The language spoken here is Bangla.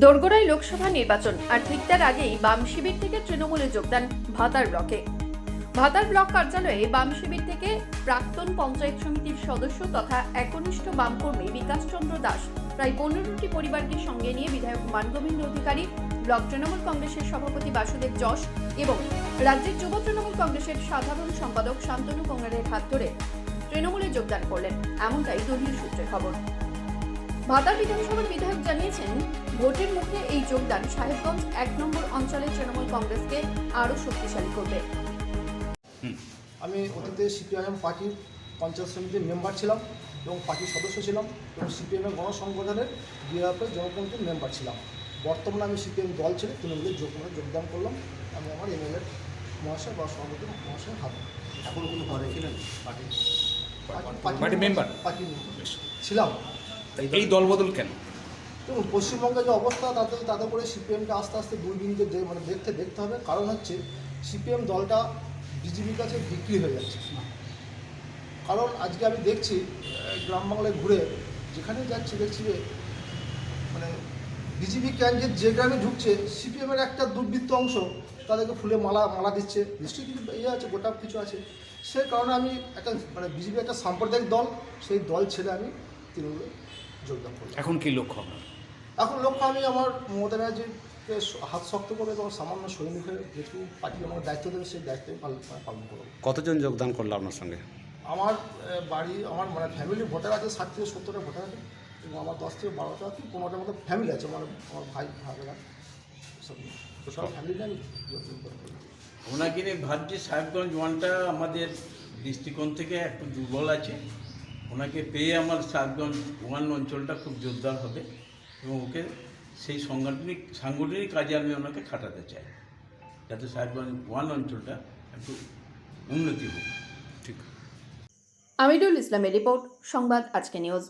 দোরগোড়ায় লোকসভা নির্বাচন আর ঠিক তার আগেই বাম শিবির থেকে তৃণমূলে যোগদান ভাতার ব্লকে। ভাতার ব্লক কার্যালয়ে বাম শিবির থেকে প্রাক্তন পঞ্চায়েত সমিতির সদস্য তথা একনিষ্ঠ বামকর্মী বিকাশ চন্দ্র দাস প্রায় পনেরোটি পরিবারকে সঙ্গে নিয়ে বিধায়ক মানগোবিন্দ অধিকারী, ব্লক তৃণমূল কংগ্রেসের সভাপতি বাসুদেব যশ এবং রাজ্যের যুব তৃণমূল কংগ্রেসের সাধারণ সম্পাদক শান্তনু কোঙারের হাত ধরে তৃণমূলে যোগদান করলেন। এমনটাই দলীয় সূত্রে খবর। ভাতার বিধানসভার বিধায়ক জানিয়েছেন ভোটের মুখে এই যোগদান সাহেবগঞ্জ এক নম্বর অঞ্চলের তৃণমূল কংগ্রেসকে আরও শক্তিশালী করবে। আমি অতীতে সিপিআইএম পার্টির পঞ্চায়েত সমিতির মেম্বার ছিলাম এবং পার্টির সদস্য ছিলাম এবং সিপিএমের গণসংগঠনের ডিআরএফের জনকমিটির মেম্বার ছিলাম। বর্তমানে আমি সিপিএম দল ছেড়ে তৃণমূলের যোগ যোগদান করলাম। আমি আমার এমএলএ মহাশয় বা সভাপতি মহাশয় হাত। এখন কোনো পদে ছিলেন পার্টি পার্টি member? পার্টি ছিলাম। এই দলবদল কেন? দেখুন, পশ্চিমবঙ্গের যে অবস্থা তাতে তাতে করে সিপিএমকে আস্তে আস্তে দুর্বিনীতে দে- মানে দেখতে দেখতে হবে। কারণ হচ্ছে, সিপিএম দলটা বিজেপির কাছে বিক্রি হয়ে যাচ্ছে। কারণ আজকে আমি দেখছি গ্রাম বাংলায় ঘুরে, যেখানে যাচ্ছি দেখছি মানে বিজেপি ক্যান্ডিডেট যে গ্রামে ঢুকছে, সিপিএমের একটা দুর্বৃত্ত অংশ তাদেরকে ফুলে মালা মালা দিচ্ছে। নিশ্চয়ই কিছু ইয়ে আছে, গোটা কিছু আছে। সে কারণে আমি একটা মানে বিজেপি একটা সাম্প্রদায়িক দল, সেই দল ছেড়ে আমি তৃণমূলে যোগদান করলাম। এখন কি লক্ষ্য আপনার? এখন লক্ষ্য আমি আমার মমতা ব্যানার্জিকে হাত শক্ত করে এবং সামান্য সৈনিক হয়ে যেটুকু পার্টি আমার দায়িত্ব দেবে সেই দায়িত্ব আমি পালন পালন করব। কতজন যোগদান করল আপনার সঙ্গে? আমার বাড়ি আমার মানে ফ্যামিলি ভোটার আছে ষাট থেকে সত্তরটা ভোটার আছে এবং আমার দশ থেকে বারোটা কি পনেরোটার মতো ফ্যামিলি আছে আমার আমার ভাই ভাইরা সব তো সব ফ্যামিলি নিয়ে আমি যোগদান করব। ওনাকে নিয়ে ভাবছি সাহেবগঞ্জ ওয়ানটা আমাদের দৃষ্টিকোণ থেকে একটু দুর্বল আছে ওনাকে পেয়ে আমার সাহেবগঞ্জ ওয়ান অঞ্চলটা খুব জোরদার হবে এবং ওকে সেই সাংগঠনিক সাংগঠনিক কাজে আমি ওনাকে খাটাতে চাই। যাতে সাহেবগঞ্জ ওয়ান অঞ্চলটা একটু উন্নতি হোক। ঠিক। আমিরুল ইসলামের রিপোর্ট, সংবাদ, আজকে নিউজ।